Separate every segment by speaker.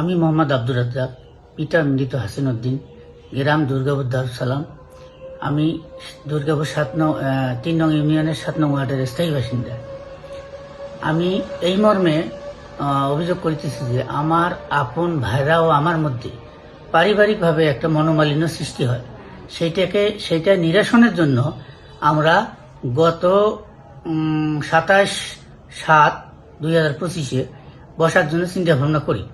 Speaker 1: আমি মোহাম্মদ আব্দুর রাজ্জাক পিতা মৃত হাসিন উদ্দিন গ্রাম দুর্গাপুর দারুসালাম। আমি দুর্গাপুর সাত নং তিন নং ইউনিয়নের সাত নং ওয়ার্ডের স্থায়ী বাসিন্দা। আমি এই মর্মে অভিযোগ করিতেছি যে আমার আপন ভাইরা ও আমার মধ্যে পারিবারিকভাবে একটা মনোমালিন্য সৃষ্টি হয়। সেইটাকে, সেইটা নিরসনের জন্য আমরা গত সাতাশ সাত দুই হাজার পঁচিশে বসার জন্য চিন্তা ভাবনা করি।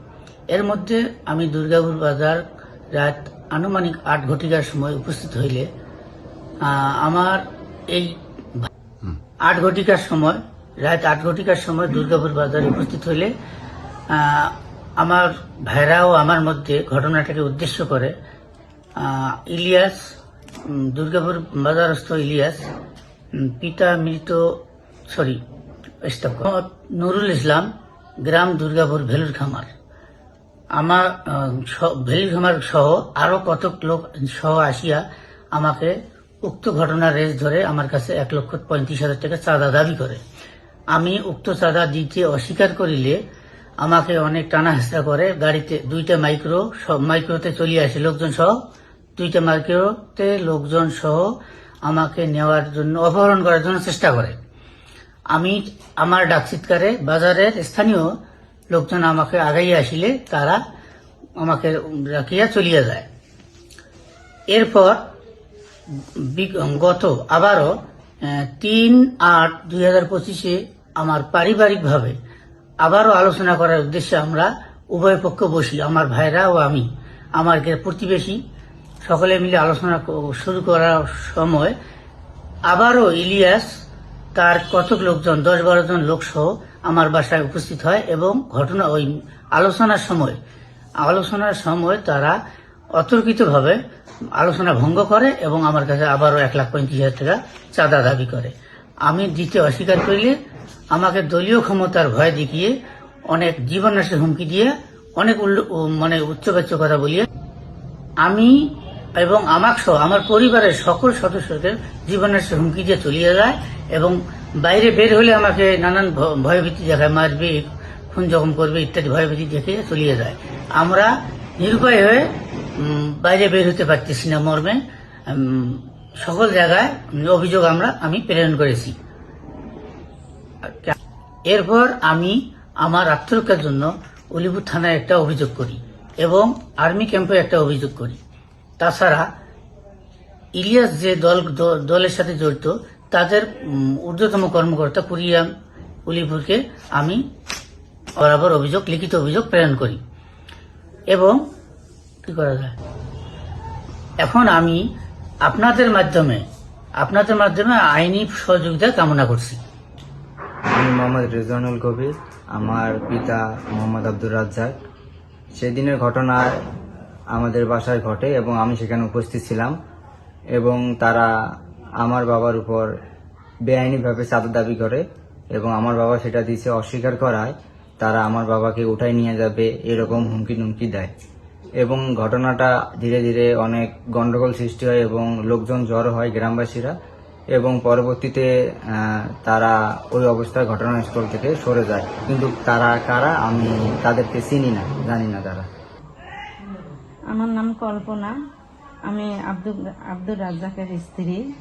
Speaker 1: এর মধ্যে আমি দুর্গাপুর বাজার রাত আনুমানিক আট ঘটিকার সময় উপস্থিত হইলে আমার এই আট ঘটিকার সময়, রাত আট ঘটিকার সময় দুর্গাপুর বাজারে উপস্থিত হইলে আমার ভাইরা ও আমার মধ্যে ঘটনাটাকে উদ্দেশ্য করে ইলিয়াস দুর্গাপুর বাজারস্থ ইলিয়াস পিতা মৃত, সরি নুরুল ইসলাম, গ্রাম দুর্গাপুর ভেলুর খামার আমার খামার সহ আরও কতক লোক সহ আসিয়া আমাকে উক্ত ঘটনার রেস ধরে আমার কাছে এক লক্ষ পঁয়ত্রিশ হাজার টাকা চাঁদা দাবি করে। আমি উক্ত চাঁদা দিতে অস্বীকার করিলে আমাকে অনেক টানা হেঁচড়া করে গাড়িতে দুইটা মাইক্রো, সব মাইক্রোতে চলিয়ে আসে লোকজন সহ, দুইটা মাইক্রোতে লোকজন সহ আমাকে নেওয়ার জন্য, অপহরণ করার জন্য চেষ্টা করে। আমি আমার ডাক চিৎকারে বাজারের স্থানীয় লোকজন আমাকে আগাইয়া আসিলে, তারা আমাকে রাখিয়া চলিয়া যায়। এরপর গত আবারও তিন আট দুই হাজার পঁচিশে আমার পারিবারিকভাবে আবারও আলোচনা করার উদ্দেশ্যে আমরা উভয় পক্ষ বসি আমার ভাইরা ও আমি। আমার প্রতিবেশী সকলে মিলে আলোচনা শুরু করার সময় আবারও ইলিয়াস তার কতক লোকজন, দশ বারো জন লোক সহ আমার বাসায় উপস্থিত হয় এবং ঘটনা ওই আলোচনার সময় আলোচনার সময় তারা অতর্কিতভাবে আলোচনা ভঙ্গ করে এবং আমার কাছে আবারও এক লাখ পঁয়ত্রিশ হাজার টাকা চাঁদা দাবি করে। আমি দিতে অস্বীকার করিলে আমাকে দলীয় ক্ষমতার ভয় দেখিয়ে, অনেক জীবনাশের হুমকি দিয়ে, অনেক মানে উচ্চবাচ্য কথা বলিয়ে, আমি এবং আমাক সহ, আমার পরিবারের সকল সদস্যদের জীবনের সে হুমকি দিয়ে চলিয়ে যায় এবং বাইরে বের হলে আমাকে নানান ভয়ভীতি দেখায়, মারবে, খুন জখম করবে ইত্যাদি ভয়ভীতি দেখে চলিয়ে যায়। আমরা নিরুপায় হয়ে বাইরে বের হতে পারতেছি না মর্মে। সকল জায়গায় অভিযোগ আমরা, আমি প্রেরণ করেছি। এরপর আমি আমার আত্মরক্ষার জন্য অলিপুর থানায় একটা অভিযোগ করি এবং আর্মি ক্যাম্পে একটা অভিযোগ করি। তাছাড়া ইলিয়াস যে দল, দলের সাথে জড়িত তাদের ঊর্ধ্বতম কর্মকর্তা কুরিয়াম উলিপুরকে আমি বরাবর অভিযোগ, লিখিত অভিযোগ প্রেরণ করি। এবং কি করা যায়? এখন আমি আপনাদের মাধ্যমে আপনাদের মাধ্যমে আইনি সহযোগিতা কামনা করছি।
Speaker 2: আমি মোহাম্মদ রেজানুল কবির, আমার পিতা মোহাম্মদ আব্দুর রাজ্জাক। সেদিনের ঘটনায় আমাদের বাসায় ঘটে এবং আমি সেখানে উপস্থিত ছিলাম। এবং তারা আমার বাবার উপর বেআইনিভাবে চাঁদা দাবি করে এবং আমার বাবা সেটা দিছে অস্বীকার করায় তারা আমার বাবাকে উঠাই নিয়ে যাবে এরকম হুমকি টুমকি দেয়। এবং ঘটনাটা ধীরে ধীরে অনেক গন্ডগোল সৃষ্টি হয় এবং লোকজন জড়ো হয় গ্রামবাসীরা এবং পরবর্তীতে তারা ওই অবস্থায় ঘটনাস্থল থেকে সরে যায়। কিন্তু তারা কারা আমি তাদেরকে চিনি না, জানি না তারা।
Speaker 3: আমার নাম কল্পনা। আমি আব্দুল, আব্দুর রাজ্জাকের স্ত্রী।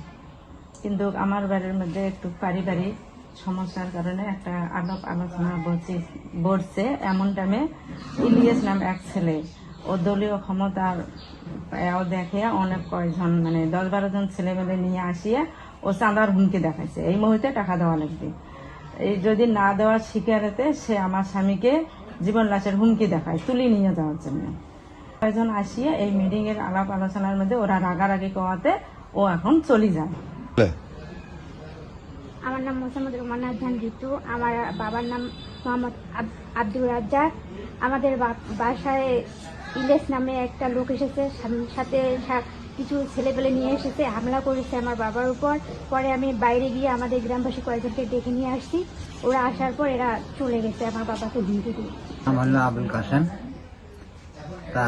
Speaker 3: কিন্তু আমার বাড়ির মধ্যে একটু পারিবারিক সমস্যার কারণে একটা আলাপ আলোচনা বসছে। এমন টাইমে ইলিয়াস নাম এক ছেলে, ও দলীয় ক্ষমতার দেখে অনেক কয়জন মানে দশ বারো জন ছেলে মেলে নিয়ে আসিয়া ও চাঁদার হুমকি দেখাইছে। এই মুহূর্তে টাকা দেওয়া লাগবে। এই যদি না দেওয়ার শিকারেতে সে আমার স্বামীকে জীবন লাশের হুমকি দেখায়, তুলি নিয়ে যাওয়ার জন্য। কয়েকজন আসিয়া এই মিটিং এর আলাপ আলোচনার মধ্যে ওরা রাগারাগি কওয়াতে ও এখন চলে যায়।
Speaker 4: মোসাম্মদ রোমান আজান ঋতু আমার বাবার নাম মোহাম্মদ আব্দুর রাজ্জাক। আমাদের বাসায় ইলেশ নামে একটা লোক এসেছে। সাথে কিছু ছেলেপেলে নিয়ে এসেছে। হামলা করেছে আমার বাবার উপর। পরে আমি বাইরে গিয়ে আমাদের গ্রামবাসী কয়েকজনকে ডেকে নিয়ে আসছি। ওরা আসার পর এরা চলে গেছে আমার বাবাকে হুমকি দিয়ে।
Speaker 5: আমার নাম আবুল কাসেম তা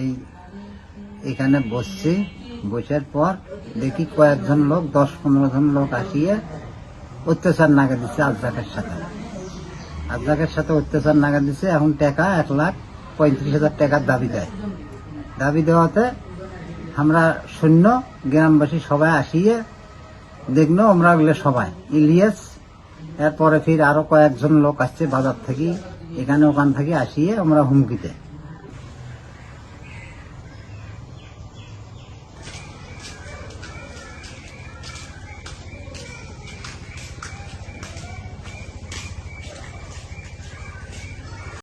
Speaker 5: এই, এখানে বসছি। বসার পর দেখি কয়েকজন লোক, দশ পনেরো জন লোক আসিয়ে অত্যাচার নাগে দিচ্ছে আজাকের সাথে। রাজ্জাকের সাথে অত্যাচার নাগা দিচ্ছে এখন টাকা এক লাখ পঁয়ত্রিশ হাজার টাকার দাবি দেয়। দাবি দেওয়াতে আমরা শূন্য গ্রামবাসী সবাই আসিয়ে দেখল, আমরা ওগুলো সবাই। ইলিয়াস, এরপরে ফির আরও কয়েকজন লোক আসছে বাজার থেকে, এখানে ওখান থেকে আসিয়ে আমরা হুমকিতে